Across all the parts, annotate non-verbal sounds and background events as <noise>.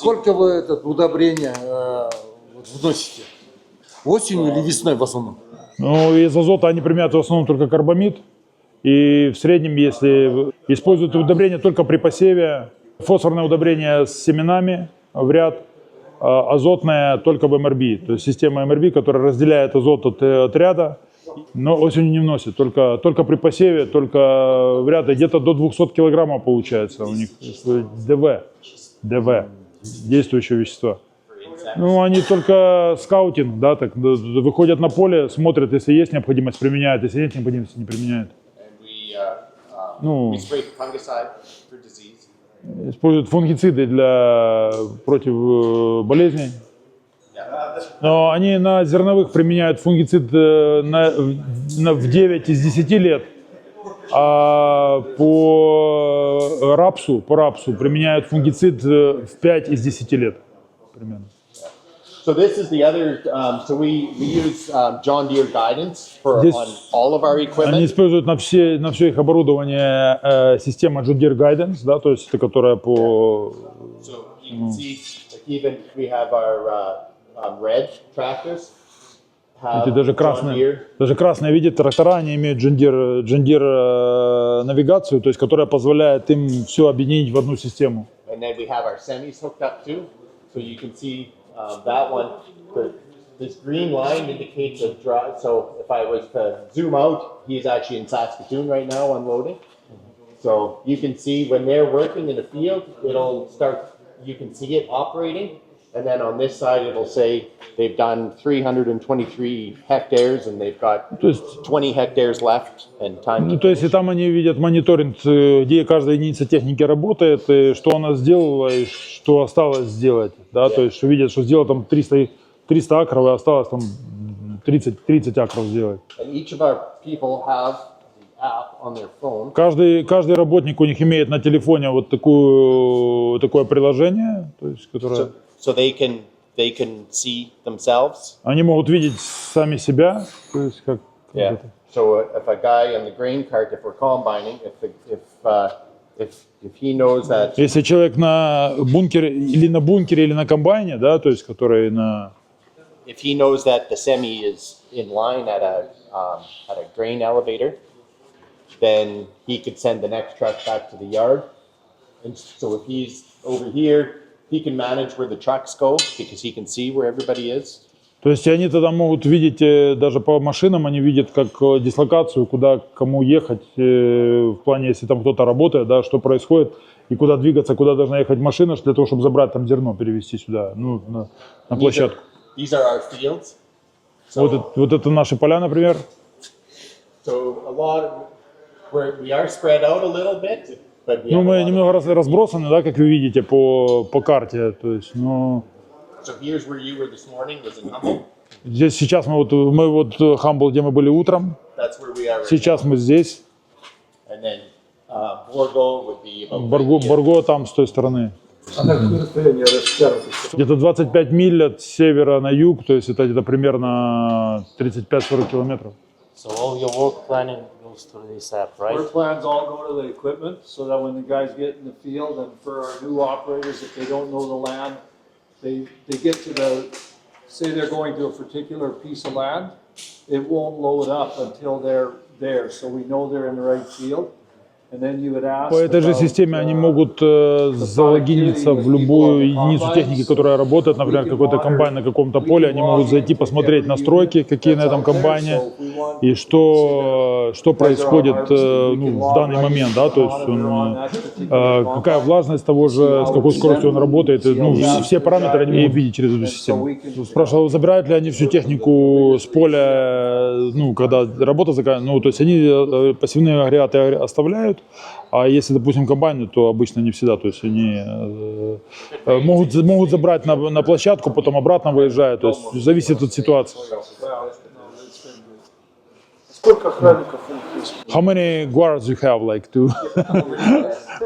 сколько вы это удобрения э, вносите? Осенью или весной в основном? Ну, из азота они применяют в основном только карбамид. И в среднем, если используют удобрения только при посеве, фосфорное удобрение с семенами в ряд, а азотное только в МРБ. То есть система МРБ, которая разделяет азот от, э, от ряда, но осенью не вносит. Только, только при посеве, только в ряд. Где-то до 200 килограммов получается у них э, ДВ. ДВ. Действующее вещество. Ну, они только скаутинг, да, так выходят на поле, смотрят, если есть необходимость, применяют, если нет необходимости, не применяют. Ну. Используют фунгициды для против э, болезней. Но они на зерновых применяют фунгицид э, на, на- в 9 из 10 лет, а по рапсу, по рапсу применяют фунгицид э, в 5 из 10 лет примерно. So this is the other, um, so we, we use um, John Deere guidance for This- on all of our Они equipment. используют на все, на все их оборудование э, система John Deere Guidance, да, то есть это которая по So you can see, like even we have our uh, um, red tractors. Эти даже красные, даже красные видят трактора, они имеют э, навигацию, то есть которая позволяет им все объединить в одну систему. And then we have our semis hooked up too. So you can see um, that one. The, this green line indicates a drive. So if I was to zoom out, he's actually in Saskatoon right now unloading. So you can see when they're working in the field, it'll start, you can see it operating. And then on this side, it'll say they've done 323 hectares and they've got То есть, 20 hectares left and time. ну, to то есть и finish. там они видят мониторинг, э, где каждая единица техники работает, и что она сделала и что осталось сделать. Да? То есть что видят, что сделал там 300, 300 акров, и осталось там 30, 30 акров сделать. And each of our people have the app on their phone. Каждый, каждый работник у них имеет на телефоне вот такую, такое приложение, то есть, которое... So, so they can they can see themselves. Они могут видеть сами себя, то есть как, как Yeah. это. So uh, if a guy on the grain cart, if we're combining, if the, if uh, if if he knows that Если человек на бункере или на бункере или на комбайне, да, то есть который на if he knows that the semi is in line at a um, at a grain elevator, then he could send the next truck back to the yard. And so if he's over here, he can manage where the trucks go because he can see where everybody is. то есть они тогда могут видеть э, даже по машинам, они видят как э, дислокацию, куда кому ехать э, в плане, если там кто-то работает, да, что происходит и куда двигаться, куда должна ехать машина для того, чтобы забрать там зерно, перевезти сюда, ну на, на площадку. these are our fields. So, Вот, это, вот это наши поля, например. so a lot of, we're, we are spread out a little bit, Ну, мы немного раз- разбросаны, да, как вы видите, по, по карте. То есть, ну, So here's where you were this morning was in здесь сейчас мы вот, мы вот э, Хамбл, где мы были утром, That's where we are right сейчас мы здесь, now. And then uh, Borgo would be about Борго, там с той стороны. А расстояние? Где-то 25 миль от севера на юг, то есть это где-то примерно 35-40 километров. So all your work planning goes through? Work plans all go to the equipment, so that when the guys get in the field, and for our new operators, if they don't know the land, they, they get to the, say they're going to a particular piece of land, it won't load up until they're there, so we know they're in the right field. По этой же системе они uh, могут э, залогиниться в любую единицу техники, которая работает, например, какой-то комбайн на каком-то поле, они могут зайти посмотреть настройки, какие на этом комбайне, и что, что происходит э, ну, в данный момент, да, то есть он, э, какая влажность того же, с какой скоростью он работает, и, ну, все- параметры они могут видеть через эту систему. Спрашивал, забирают ли они всю технику с поля, ну, когда работа заканчивается, ну, то есть они пассивные агрегаты оставляют, а если, допустим, комбайны, то обычно не всегда, то есть они э, э, могут, могут забрать на, на площадку, потом обратно выезжают, то есть зависит от ситуации. Сколько охранников у них есть? How many guards you have, like, to...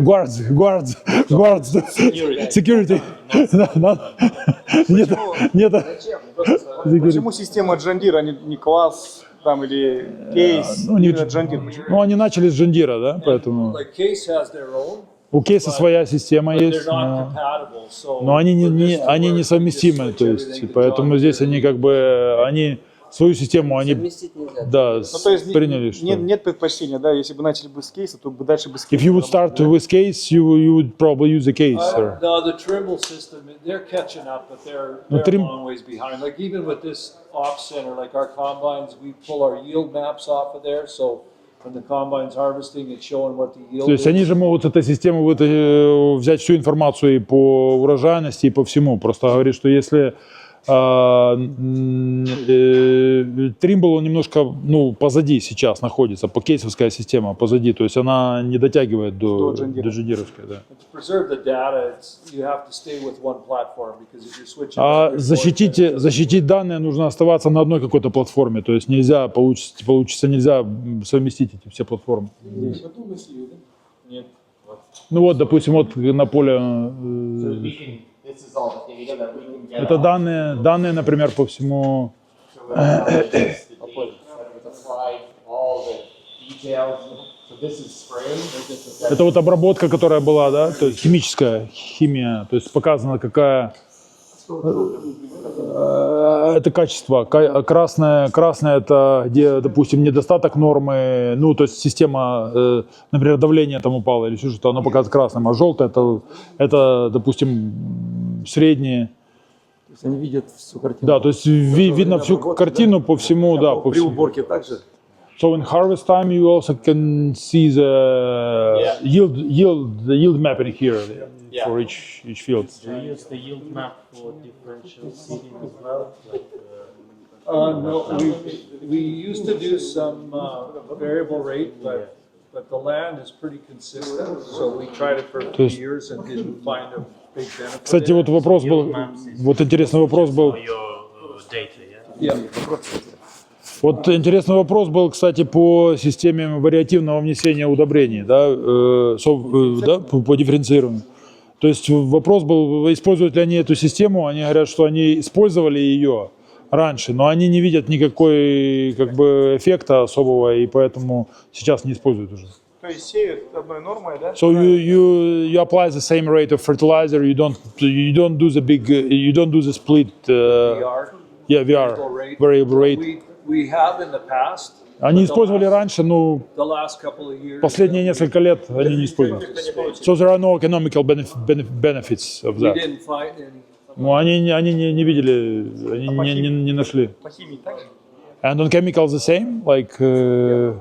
guards, guards, guards, security. Нет, нет. Почему система Джандира, а не класс там или кейс, ну, не- Джандир? Ну, они начали с Джандира, да, поэтому... У кейса своя система есть, но, но они, не, не, они несовместимы. То есть, поэтому здесь они как бы, они свою систему, они, да, Ну, то есть приняли, что... нет, нет предпочтения, да, если бы начали бы с кейса, то бы дальше бы с If кейса you would start работали, with case, you, you would probably use the case, Uh, sir. no, the Trimble system, they're catching up, but they're, they're Trim- a long ways behind. Like even with this ops center, like our combines, we pull our yield maps off of there, so То есть они же могут с этой системы вот, э, взять всю информацию и по урожайности, и по всему. Просто говорит, что если а, э, Trimble, он немножко ну, позади сейчас находится, по кейсовская система позади, то есть она не дотягивает до, До да. Switching. А защитить, защитить данные нужно оставаться на одной какой-то платформе, то есть нельзя, получится, получится нельзя совместить эти все платформы. Нет. Ну вот, допустим, вот на поле это данные, данные, например, по всему. Это вот обработка, которая была, да, то есть химическая химия, то есть показано, какая это качество. Ка- Красное, красное это где, допустим, недостаток нормы, ну, то есть система, например, давление там упало или что-то, оно показывает красным, а желтое это, это, допустим, среднее. То есть они видят всю картину. Да, то есть ви- видно всю обработки, картину по всему, да, по При всему. уборке также. So in harvest time, you also can see the Yeah. yield yield the yield mapping here Yeah. for each each field. Do you use the yield map for differential seeding as well? Like, uh, Uh, no, we, we used to do some, uh, variable rate, but, but the land is pretty consistent, so we tried it for a few years and didn't find a. Кстати, вот вопрос был, вот интересный вопрос был. Вот интересный вопрос был, кстати, по системе вариативного внесения удобрений, да, э, э, да, по, по дифференцированию. То есть вопрос был, используют ли они эту систему. Они говорят, что они использовали ее раньше, но они не видят никакой как бы эффекта особого, и поэтому сейчас не используют уже. То есть сеют одной нормой, да? So you, you you apply the same rate of fertilizer. You don't you don't do the big uh, you don't do the split. Uh, VR, yeah, variable VR rate. variable rate. We, we have in the past. Они but the использовали last- раньше, но The last couple of years. последние несколько лет они не используют. So there are no economical benef- benef- benefits of We that. didn't find any. Ну, они, не- они не, не видели, они не, не, не нашли. По химии также? And on chemicals the same, like uh,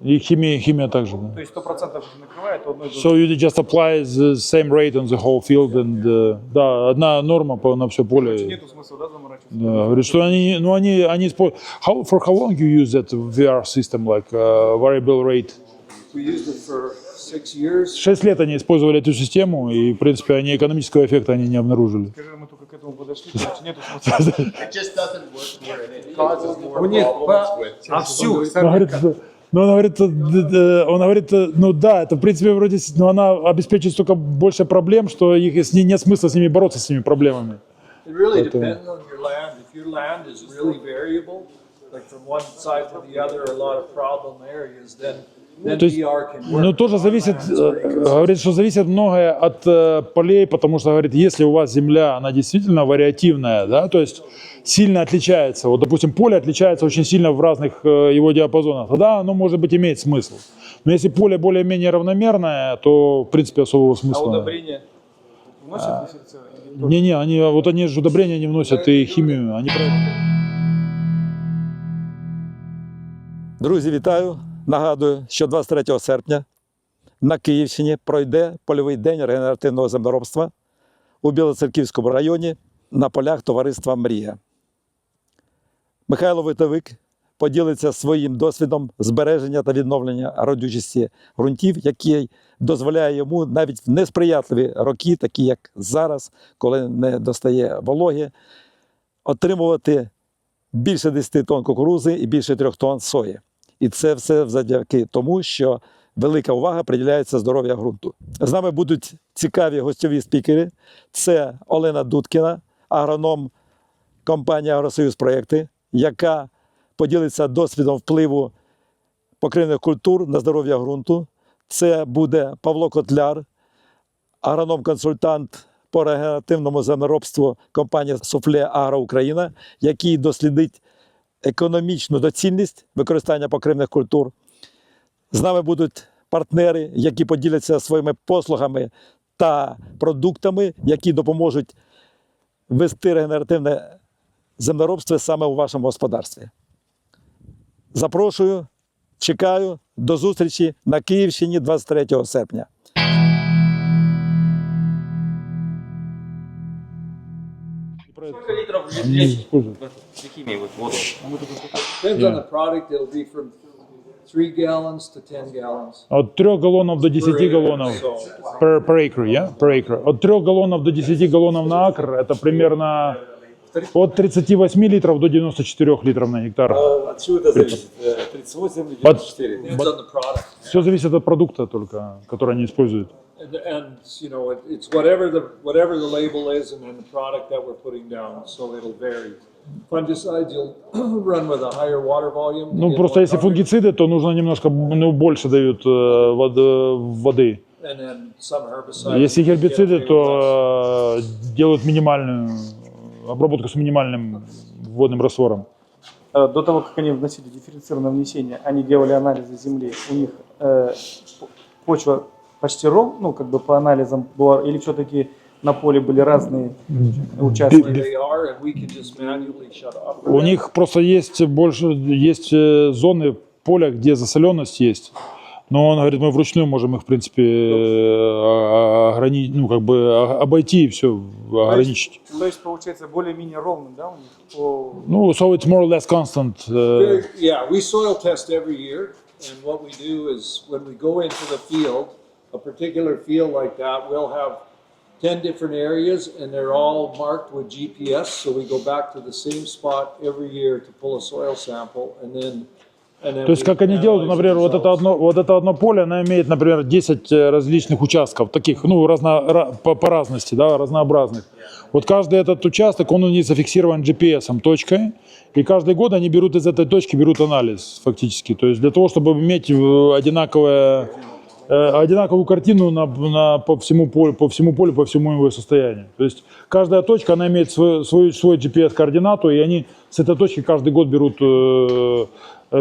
и химия, химия также. Да. То есть 100% накрывает, то одной. So you just apply the same rate on the whole field and uh, да, одна норма по, на все поле. Нету смысла, да, заморачиваться? Да, говорит, что они, ну они, они используют. How, for how long you use that VR system, like uh, variable rate? We used it for six years. Шесть лет они использовали эту систему, и, в принципе, они экономического эффекта они не обнаружили. Скажи, мы только к этому подошли, короче, нету смысла. It just doesn't work here and it causes more У них problems по- with. а всю Ну, он говорит, э, д- он говорит, э, ну да, это в принципе вроде, но она обеспечит столько больше проблем, что их с ней нет смысла с ними бороться с этими проблемами. То есть. Ну, тоже зависит, э, говорит, что зависит многое от э, полей, потому что, говорит, если у вас земля, она действительно вариативная, да, то есть сильно отличается, вот, допустим, поле отличается очень сильно в разных э, его диапазонах, тогда оно, может быть, имеет смысл. Но если поле более-менее равномерное, то, в принципе, особого А смысла. удобрения вносят дифференцирование? Не-не, они, вот они же удобрения не вносят и химию, они про- Друзі, вітаю! Нагадую, що 23 серпня на Київщині пройде польовий день регенеративного землеробства у Білоцерківському районі на полях товариства Мрія. Михайло Витовик поділиться своїм досвідом збереження та відновлення родючості ґрунтів, який дозволяє йому навіть в несприятливі роки, такі як зараз, коли не достає вологи, отримувати більше 10 тонн кукурузи і більше 3 тонн сої. І це все завдяки тому, що велика увага приділяється здоров'я ґрунту. З нами будуть цікаві гостьові спікери. Це Олена Дудкіна, агроном компанії Агросоюз Проєкти, яка поділиться досвідом впливу покривних культур на здоров'я ґрунту. Це буде Павло Котляр, агроном-консультант по регенеративному землеробству компанії Суфле Агро Україна, який дослідить економічну доцільність використання покривних культур. З нами будуть партнери, які поділяться своїми послугами та продуктами, які допоможуть вести регенеративне землеробство саме у вашому господарстві. Запрошую, чекаю до зустрічі на Київщині 23 серпня. Сколько литров в Они литре используют. Какими вот воду? Depends on the product, it'll be from three gallons to ten gallons. От 3 галлонов до 10 галлонов So, per, per acre, yeah? per acre. От 3 галлонов до 10 галлонов на акр это примерно от 38 литров до 94 литров на гектар. От чего это зависит? Э, 38 или But- 94? depends on the product. Все зависит от продукта только, который они используют. And, and, you know, it, it's whatever the, whatever the label is and then the product that we're putting down, so it'll vary. Fungicides, you'll run with a higher water volume. to Ну, просто если фунгициды, то нужно немножко ну, больше дают э, воды. And. Если гербициды, то э, делают минимальную обработку с минимальным водным раствором. Э, До того, как они вносили дифференцированное внесение, они делали анализы земли. У них э, почва почти ров, ну, как бы по анализам была, или все-таки на поле были разные участки. У них просто есть больше, есть э, зоны поля, где засоленность есть. Но он говорит, мы вручную можем их, в принципе, ограничить, ну, как бы о- обойти и все, ограничить. То есть, получается, более-менее ровно, да, у них? по- Ну, so it's more or less constant. э, Very- Yeah, we soil test every year, and what we do is when we go into the field, a particular field like that, we'll have ten different areas, and they're all marked with GPS, so we go back to the same spot every year to pull a soil sample, and then, and then. То есть, как они делают, analyze например, вот это одно, вот это одно поле, оно имеет, например, 10 э, различных участков, таких, ну, разно, ра- по, по разности, да, разнообразных. Вот каждый этот участок, он у них зафиксирован GPS, точкой, и каждый год они берут из этой точки, берут анализ фактически. То есть для того, чтобы иметь э, одинаковое, э, одинаковую картину на, на- по, всему полю, по всему полю, по всему его состоянию. То есть каждая точка, она имеет свой, свой, свой GPS-координату, и они с этой точки каждый год берут, э, э,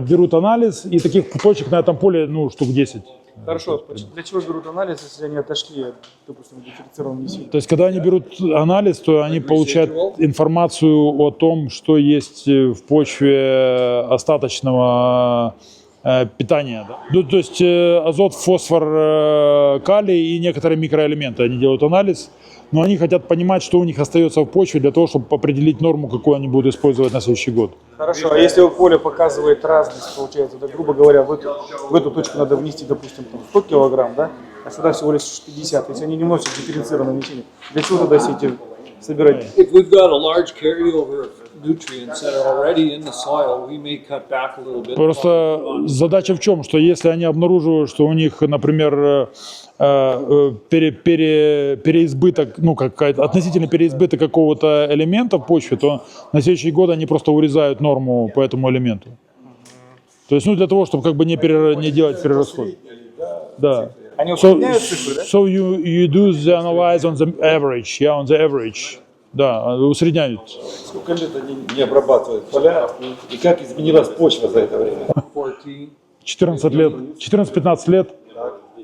берут анализ, и таких точек на этом поле, ну, штук 10. Хорошо, для чего берут анализ, если они отошли от, допустим, дифференцированного внесения? То есть, когда они берут анализ, то они получают информацию о том, что есть э, в почве остаточного э, питания. да. Ну, то есть э, азот, фосфор, э, калий и некоторые микроэлементы. Они делают анализ, но они хотят понимать, что у них остается в почве для того, чтобы определить норму, какую они будут использовать на следующий год. Хорошо, а если поле показывает разность, получается, да, грубо говоря, в эту, в эту точку надо внести, допустим, там, 100 килограмм, да, а сюда всего лишь 50, если они не вносят дифференцированное внесение, для чего тогда все эти собирать? If we've got a large carryover of nutrients that are already in the soil, we may cut back a little bit. Просто задача в чем, что если они обнаруживают, что у них, например, пере- пере- переизбыток, ну, как, относительно переизбыток какого-то элемента в почве, то на следующий год они просто урезают норму по этому элементу. То есть, ну, для того, чтобы как бы не, перер- не делать перерасход. Да. Они So, цифры, да? so you, you do the analyze on the average, yeah, on the average. Да, усредняют. Сколько лет они не обрабатывают поля и как изменилась почва за это время? 14. 14 лет, 14-15 лет.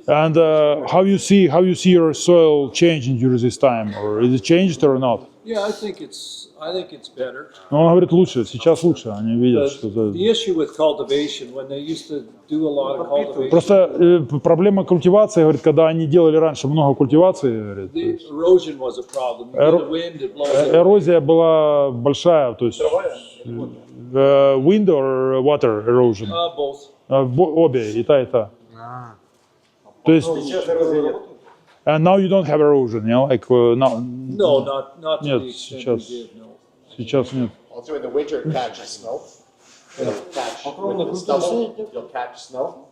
And uh, how you see how you see your soil changing during this time, or is it changed or not? Yeah, I think it's, I think it's better. Но он говорит лучше, сейчас лучше, они видят, что The, the issue with cultivation, when they used to do a lot of cultivation, Просто э, проблема культивации, говорит, когда они делали раньше много культивации, говорит, the erosion was a problem. A wind, it blows э, эрозия была большая, то есть э, wind or water erosion, Uh, both. Э, обе, и та, и та. То есть, Сейчас эрозия нет. and now you don't have erosion, you know, like uh, now, No, not, not to Нет, the extent we сейчас. did, no. сейчас нет. Also in the winter, catch snow. You'll catch, with the stubble, you'll catch snow.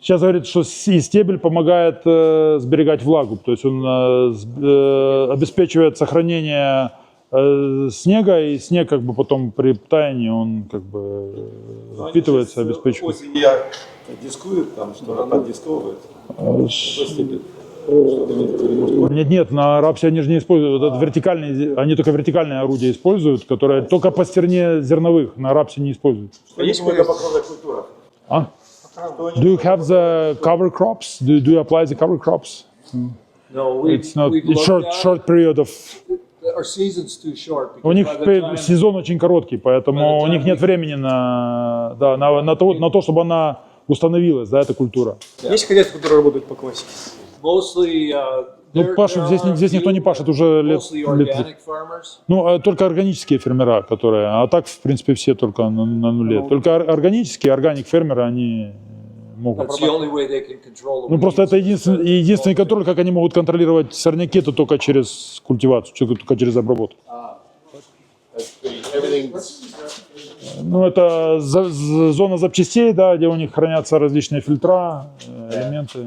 Сейчас говорит, что стебель помогает э, сберегать влагу, то есть он э, э, обеспечивает сохранение э, снега, и снег как бы потом при таянии он как бы э, впитывается, обеспечивает. Осенью я дискуют, там что-то поддисковывают. Э. Нет, нет, на рапсе они же не используют. Вот этот вертикальный, они только вертикальные орудия используют, которые только по стерне зерновых на рапсе не используют. Есть какая покровная культура? А? Do you have the cover crops? Do, do you apply the cover crops? No, we, It's not. we've It's short, short period of. It. Our season's too short. У because них сезон очень короткий, поэтому у них нет времени на, да, на, на, то, на то, чтобы она установилась, да, эта культура. Есть хозяйства, которые работают по классике? Uh, Ну, пашут здесь, здесь никто не пашет уже лет, лет. Ну, а только органические фермера, которые, а так, в принципе, все только на, на нуле. Только ор- органические, органик фермеры, они могут. Ну, просто это единственный, единственный контроль, как они могут контролировать сорняки, это только через культивацию, только через обработку. Everything's Ну, это за- з- зона запчастей, да, где у них хранятся различные фильтра, э, элементы.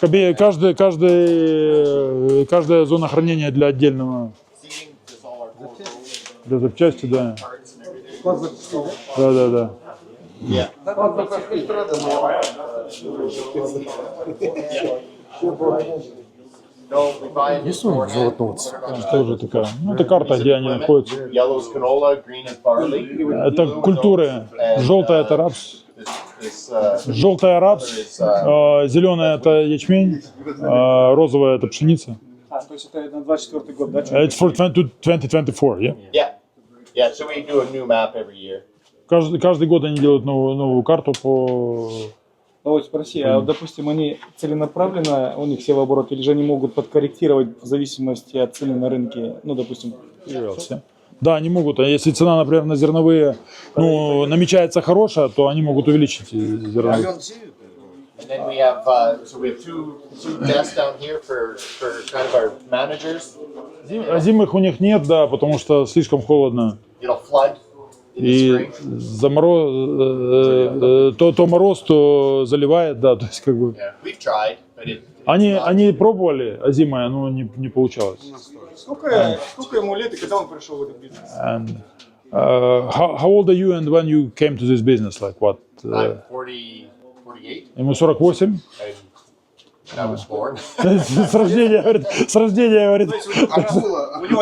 Кабе- Каждый, каждый, э, каждая зона хранения для отдельного, для запчасти, да. Да, да, да. Yeah. Есть у них золотого Тоже такая. Ну, это карта, где они находятся. Это культуры. Желтая это рапс, uh, желтая рапс, uh, зеленая это ячмень, а розовая это пшеница. А, то есть это на 24 год, да? It's for 20 2024, yeah? yeah. Yeah, so we do a new map every year. Каждый, каждый год они делают новую, новую карту по... Ну вот спроси, а вот, допустим, они целенаправленно, у них все в обороте, или же они могут подкорректировать в зависимости от цены на рынке, ну, допустим, Да, они могут. А если цена, например, на зерновые, ну, намечается хорошая, то они могут увеличить зерновые. And then we have, uh, so we have two, two desks down here for, for kind of our managers. А зимых у них нет, да, потому что слишком холодно. It'll flood И замороз, то, то мороз, то заливает, да, <laughs> то есть как бы... Они, not- они пробовали, а зимой, но не, не получалось. Сколько, сколько ему лет и когда он пришел в этот бизнес? And uh, how, how old are you and when you came to this business? Like what? I'm Uh, 40, 48, ему 48? And I was born. С рождения, говорит, с рождения, говорит.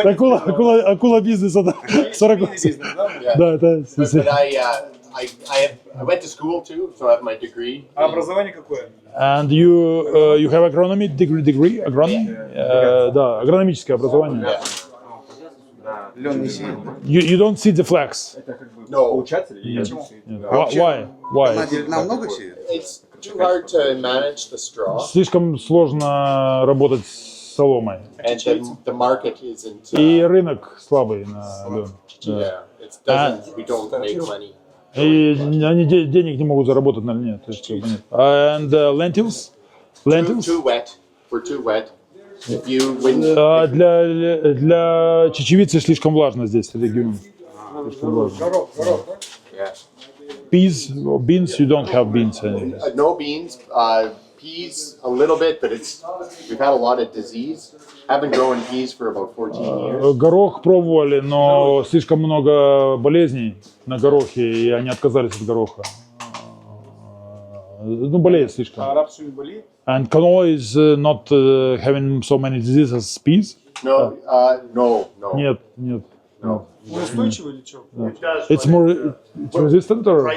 Акула, акула, акула бизнеса, да. 48. Yeah. Да, это... But, but I, uh, I, I, have, I went to school too, so I have my degree. А образование какое? And you, uh, you have agronomy degree, degree agronomy? Э, да, агрономическое образование. You, you don't see the flags. No, Нет. Why? Why? Why? Намного сеют? It's too hard to manage the straw, Слишком сложно работать с соломой. and the, the market isn't. И Uh, рынок слабый на лен. yeah, it doesn't. We don't make money. И они де- денег не могут заработать на льне. То есть, как бы нет. And uh, lentils? Too, Lentils? too wet. We're too wet. If you when А для, для чечевицы слишком влажно здесь, регион. Слишком влажно. yeah. Peas, or beans, you don't have beans. anyways. Uh, no beans, uh, peas a little bit, but it's we've had a lot of disease. Haven't grown peas for about 14 years. Горох пробовали, но слишком много болезней на горохе, и они отказались от гороха. Ну, болеет слишком. А рапс не болеет? And canola is uh, not uh, having so many diseases as peas? No, uh, no, no. Нет, нет. No. Он устойчивый или что? It's more it's resistant or?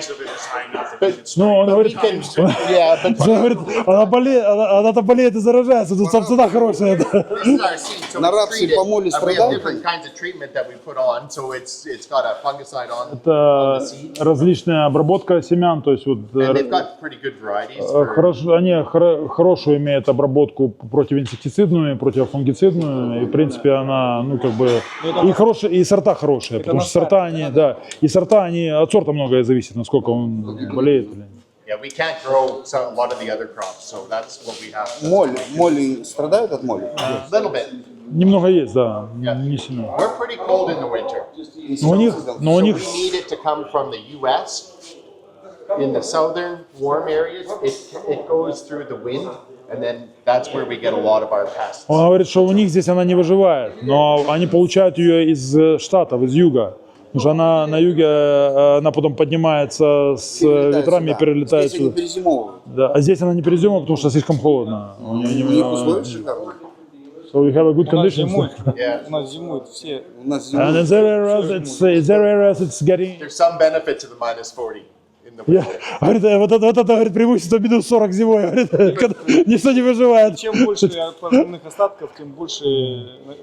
Ну, он говорит, We can, yeah, but он говорит, она болеет, она, она-то болеет и заражается, тут цена хорошая. да. this is our seed, so На it's рапсе помоли we have страдают? different kinds of treatment that we put on, so it's it's got a fungicide on, Это различная обработка семян, то есть вот and э, they've got pretty good varieties. э, For, хорошо, они хоро- хорошую имеют обработку противоинсектицидную, противофунгицидную, и в принципе она, ну как бы, и хорошие, и сорта хорошие, потому что сорта они, да, и сорта они, от сорта многое зависит, насколько он болеет или нет. yeah, we can't grow some, a lot of the other crops, so that's what we have. To, Моль, моли страдают от моли? a little bit. Немного есть, да, не сильно. We're pretty cold in the winter. Но у них, но у So них we need it to come from the U.S. In the southern warm areas, it, it goes through the wind, and then that's where we get a lot of our pests. Он говорит, что у них здесь она не выживает, но они получают ее из э, штатов, из юга. Потому что она на юге, э, она потом поднимается с э, ветрами и сюда. перелетает Здесь сюда. перезимовывают. Да. А здесь она не перезимована, потому что слишком холодно. У нее не- У них условия шикарные. So we have a good У нас зимуют, <laughs> Yeah. у нас зимуют все. У нас And зимой. in there areas, it's, is there areas it's getting... There's some benefit to the minus 40 Yeah. winter. Говорит, вот это, вот это говорит, преимущество минус 40 зимой. Говорит, когда никто не выживает. Чем больше подземных остатков, тем больше э,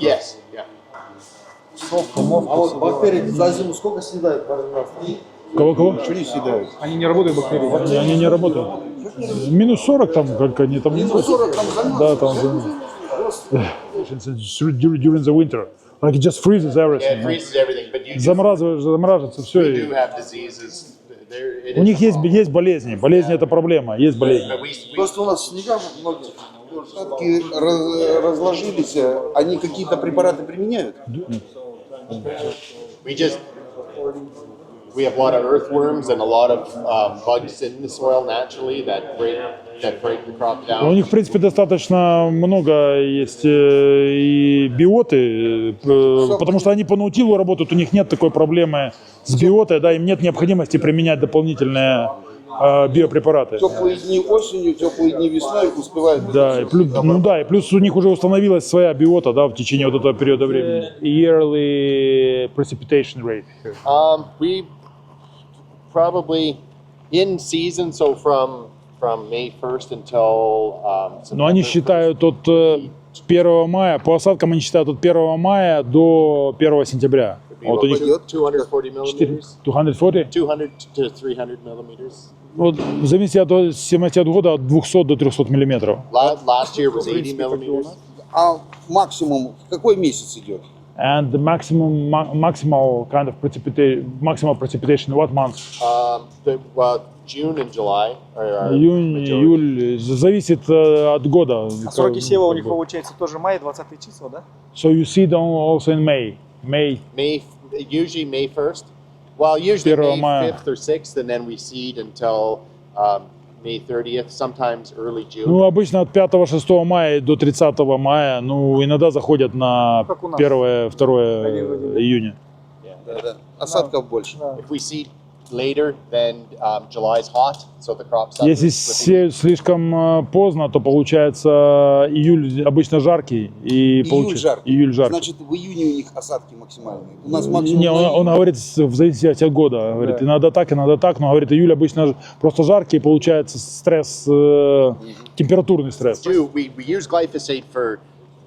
Yes, yeah. А вот бактерии за зиму сколько съедают каждый раз? Кого-кого? Что не съедают? они не работают бактерии. Они не работают. Минус 40 там, как они там... Минус 40 там замерз. Да, там <laughs> during during the winter. Like it just freezes Yeah, everything. it freezes everything, but you замораживается все. you do have diseases. У них есть, есть болезни. Болезни это проблема. Есть болезни. Просто у нас снега многие. Остатки раз- разложились, а они какие-то препараты применяют? we just we have a lot of earthworms and a lot of um, bugs in the soil naturally that break crop У них, в принципе, достаточно много есть э, и биоты, э, потому что они по наутилу работают, у них нет такой проблемы с биотой, да, им нет необходимости применять дополнительные э, биопрепараты. Теплые дни осенью, теплые дни весной успевают. Да, и плюс, ну да, и плюс у них уже установилась своя биота, да, в течение вот этого периода времени. Yearly precipitation rate. Um, we probably in season, so from from May 1st until um, Но они считают от э, 1 мая, по осадкам они считают от 1 мая до 1 сентября. Вот у них about 240 millimeters, 240. 200 to 300 millimeters. Вот, в зависимости от, в зависимости от года от 200 до 300 миллиметров. La- Last year was 80 millimeters. А максимум какой месяц идет? And the maximum ma- maximal kind of precipitation, maximal precipitation, what month? Um, the, well, June and July are our Июнь, июль, зависит э, от года. А сроки сева у них получается тоже май, 20 числа, да? So you see them also in May. May. May usually May first. Well, usually May мая. fifth or sixth, and then we seed until um, May thirtieth. Sometimes early June. Ну, обычно от 5-6 мая до 30 мая, ну, иногда заходят на Как у нас. 1-2 Один в один. июня. Да-да. Осадков больше. If we seed um. Если сеять слишком э, поздно, то получается июль обычно жаркий. И Июль получ- жаркий. Июль жаркий. Значит, в июне у них осадки максимальные. У нас максимум. Не, он, он говорит в зависимости от года. Говорит, иногда так, иногда так, но говорит, июль обычно просто жаркий, и получается стресс, э, температурный стресс. glyphosate for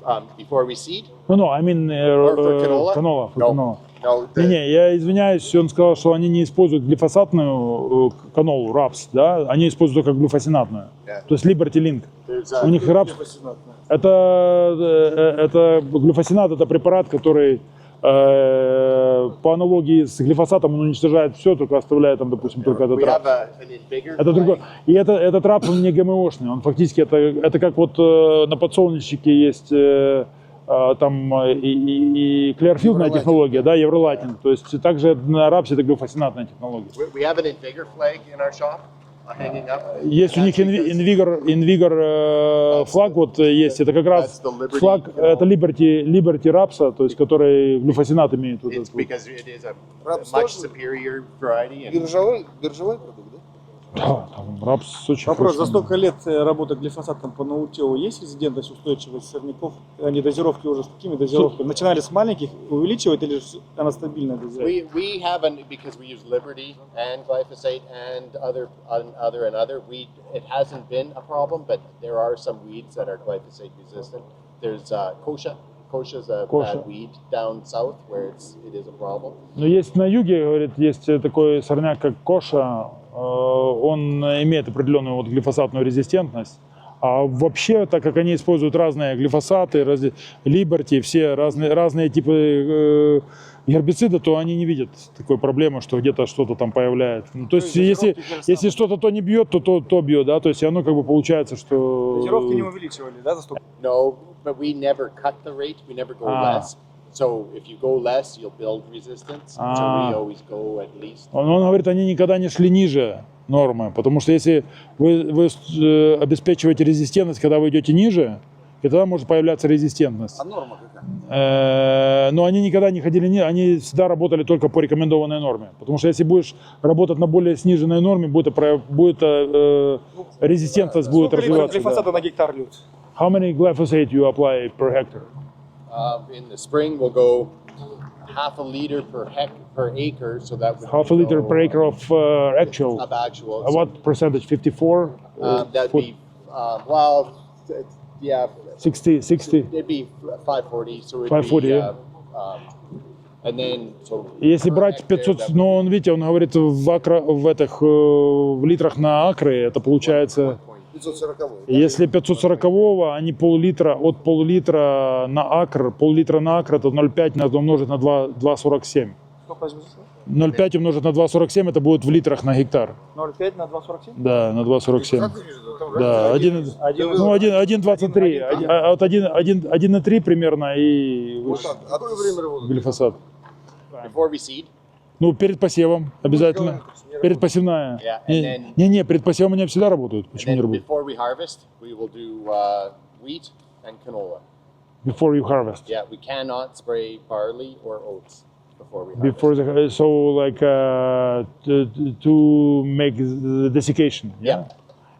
um, before we seed? Ну, ну, I mean, э, Or for э, canola? канола, for No. canola. No, the- Не-не, я извиняюсь, он сказал, что они не используют глифосатную э, канолу, рапс, да, они используют только глюфосинатную. Yeah. То есть Liberty Link. there's, У них рапс, это, э, это глюфосинат, это препарат, который э, по аналогии с глифосатом он уничтожает все, только оставляет там, допустим, только этот рапс. Это другой. flag. И это, этот рапс, он не ГМОшный. Он фактически, это, это как вот э, на подсолнечнике есть э, э, там э, и, и, Евролатинг. технология, да, евролатинг. То есть также на рапсе это глюфосинатная технология. Uh. Есть у них инвигор, инвигор э, флаг вот э, есть. Это как раз That's the Liberty, флаг, know. это Liberty, Liberty рапса, то есть который глюфосинат имеет. вот Рапс тоже? Биржевой, биржевой продукт, да? Там рапс очень Вопрос, за хороший. столько лет э, работы глифосатом по наутилу есть резидентность, устойчивость сорняков? Они дозировки уже с какими дозировками? Начинали с маленьких, увеличивать или же она стабильная дозировка? we, we haven't because we use Liberty and glyphosate and other and other and other. We it hasn't been a problem, but there are some weeds that are glyphosate resistant. There's uh, kochia. Kochia is a Kochia. bad weed down south where it's it is a problem. Но есть на юге, говорит, есть такой сорняк, как коша. Э, Он имеет определенную вот глифосатную резистентность. А вообще, так как они используют разные глифосаты, либерти, все разные, разные типы э, гербицида, то они не видят такой проблемы, что где-то что-то там появляется. Ну, то есть, есть если, если что-то то не бьет, то то, то бьет, да, то есть оно как бы получается, что... Дозировки не увеличивали, да, за столько? No, but we never cut the rate. We never go less. So if you go less, you'll build resistance. So Ah. we always go at least. Он, он говорит, они никогда не шли ниже нормы, потому что если вы, вы э, обеспечиваете резистентность, когда вы идете ниже, и тогда может появляться резистентность. А норма какая? Э, Но они никогда не ходили, не- они всегда работали только по рекомендованной норме. Потому что если будешь работать на более сниженной норме, будет, будет э, резистентность будет Сколько развиваться. да. глифосата на гектар льют? How many glyphosate you apply per hectare? Um, in the spring, we'll go half a liter per hec per acre, so that would Half a liter go per acre of uh, actual. of actual. Uh, What percentage? 54? Uh, Um, that'd be uh, well, t- yeah, 60, 60? it'd be 540. So it'd 540, be, yeah. uh, um, and then so. Если per брать hectare, 500, that would но он, видите, он говорит в, акро, в этих, э, в литрах на акры, это получается, 540 если 540 а не пол-литра, от пол-литра на акр, пол-литра на акр, это 0,5 надо умножить на 2 2,47. Сколько возьмете? 0,5 умножить на 2,47, это будет в литрах на гектар. 0,5 на 2,47? Да, на 2,47. Да, один, ну, один, 1,23. Один- а От 1, 1, 1,3 примерно и выше Какое время работает? глифосат. before we seed. Ну, перед посевом обязательно. Перед посевная. Yeah, and Не, then- не, не, перед посевом они всегда работают. Почему не работают? before we harvest, we will do uh, wheat and canola. Before you harvest. Yeah, we cannot spray barley or oats before we harvest. Before the, so like uh, to, to make the desiccation. Yeah.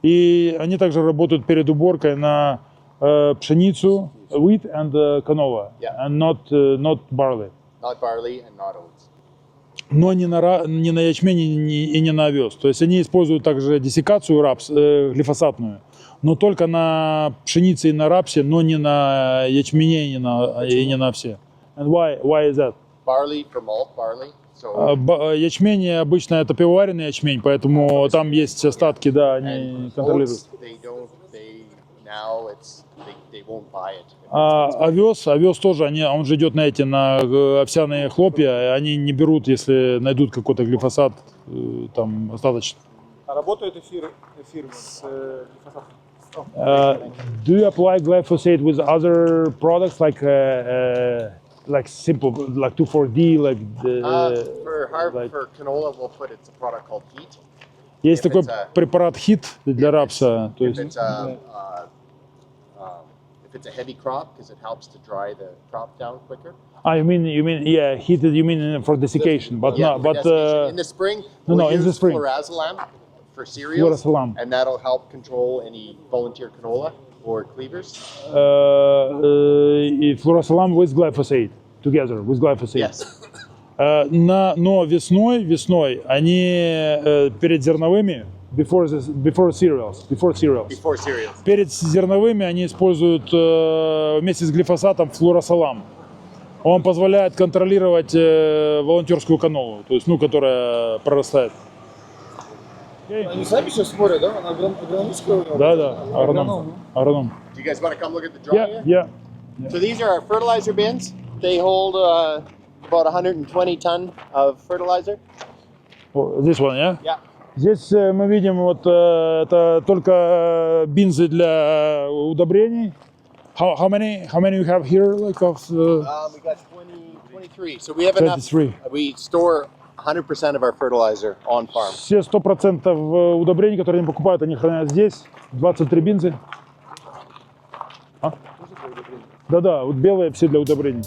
И они также работают перед уборкой на э, пшеницу, wheat and uh, canola, Yeah. and not uh, not barley. Not barley and not oats. Но не на, не на ячмень и не, и не на овес. То есть они используют также диссекацию рапс, э, глифосатную, но только на пшенице и на рапсе, но не на ячмене и не на, и не на овсе. And why, why is that? Barley for malt barley. So А, ба- Ячмень обычно это пивоваренный ячмень, поэтому там есть остатки, да, они контролируют. А овес, овес тоже, они, он же идет на эти, на э, овсяные хлопья, они не берут, если найдут какой-то глифосат, э, там остаточный. А работают эфир, фирмы с э, глифосатом? Uh, do you apply glyphosate with other products like uh, uh, like simple like 2,4-D like the, Uh, for har- like- for canola, we'll put it's a product called heat. есть if такой препарат хит для рапса, то If есть it's a uh, um, if it's a heavy crop, because it helps to dry the crop down quicker. ah you mean you mean yeah heated you mean for desiccation but Yeah, no for but desiccation. uh, in the spring, no, we'll no, in the use spring. flurazolam for cereals, Flurazolam. and that'll help control any volunteer canola or cleavers. uh, uh, и fluorosolam with glyphosate together with glyphosate. Yes. Э, на, но весной, весной они э, перед зерновыми before, the, before cereals, before cereals. Before cereals. Перед зерновыми они используют э, вместе с глифосатом флуросолам. Он позволяет контролировать э, волонтерскую канолу, то есть, ну, которая прорастает. Они сами сейчас смотрят, да? На агрон- агрономического уровня? Да, да, агроном. Агроном. Do you guys want to come look at the dry Yeah, here? yeah. So these are our fertilizer bins. They hold uh, about 120 ton of fertilizer. О, Здесь one, yeah? Yeah. Здесь э, мы видим вот э, это только э, бинзы для удобрений. How, how many? How many you have here? Like of uh, Um, we got 20, 23. So we have enough. 23. We store 100% of our fertilizer on farm. Все 100% удобрений, которые они покупают, они хранят здесь. 23 бинзы. А? Да-да, вот белые все для удобрений.